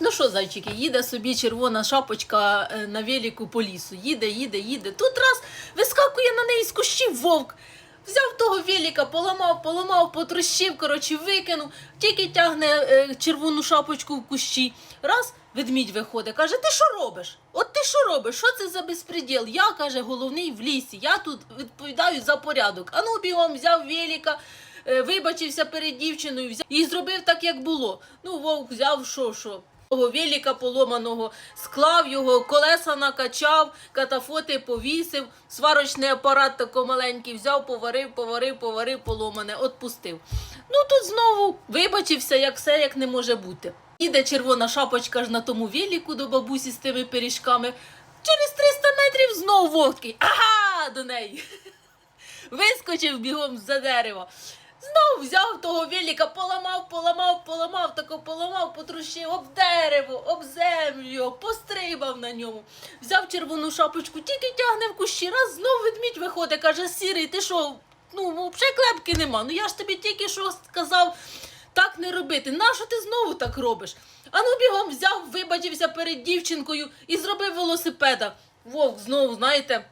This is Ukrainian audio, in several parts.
Ну що, зайчики, їде собі червона шапочка е, на велику по лісу. Їде, їде, їде. Тут раз вискакує на неї з кущів вовк. Взяв того велика, поламав, поламав, потрощив, коротше, викинув, тільки тягне е, червону шапочку в кущі. Раз ведмідь виходить, каже: Ти що робиш? От ти що робиш? Що це за безпреділ? Я каже, головний в лісі. Я тут відповідаю за порядок. Ану бігом взяв велика, е, вибачився перед дівчиною, взяв і зробив так, як було. Ну, вовк взяв що, що. Того поломаного, склав його, колеса накачав, катафоти повісив, сварочний апарат тако маленький взяв, поварив, поварив, поварив, поломане, отпустив. Ну тут знову вибачився, як все як не може бути. Іде червона шапочка ж на тому велику до бабусі з тими пиріжками. Через 300 метрів знов вовк Ага! до неї. Вискочив бігом за дерево. Знов взяв того велика, поламав, поламав, поламав, тако поламав, потрощив об дерево, об землю, пострибав на ньому. Взяв червону шапочку, тільки тягне в кущі, раз знов ведмідь виходить, каже, сірий, ти що? Ну, взагалі клепки нема. Ну я ж тобі тільки що сказав так не робити. Нащо ти знову так робиш? Ану бігом взяв, вибачився перед дівчинкою і зробив велосипеда. Вовк знову, знаєте.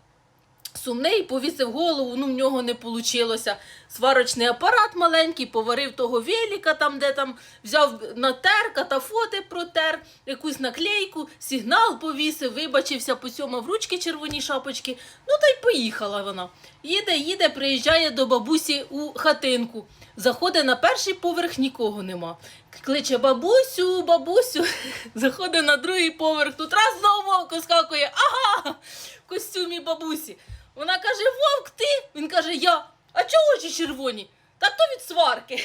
Сумний, повісив голову, ну в нього не вийшло. Сварочний апарат маленький, поварив того велика, там, де там взяв натер, катафоти протер, якусь наклейку, сигнал повісив, вибачився, посьомав ручки червоні шапочки. Ну та й поїхала вона. Їде, їде, приїжджає до бабусі у хатинку. Заходить на перший поверх, нікого нема. Кличе бабусю, бабусю. Заходить на другий поверх. Тут раз знову скакує. Ага! В костюмі бабусі. Вона каже: Вовк, ти? Він каже, я. А чого очі червоні? Та то від сварки.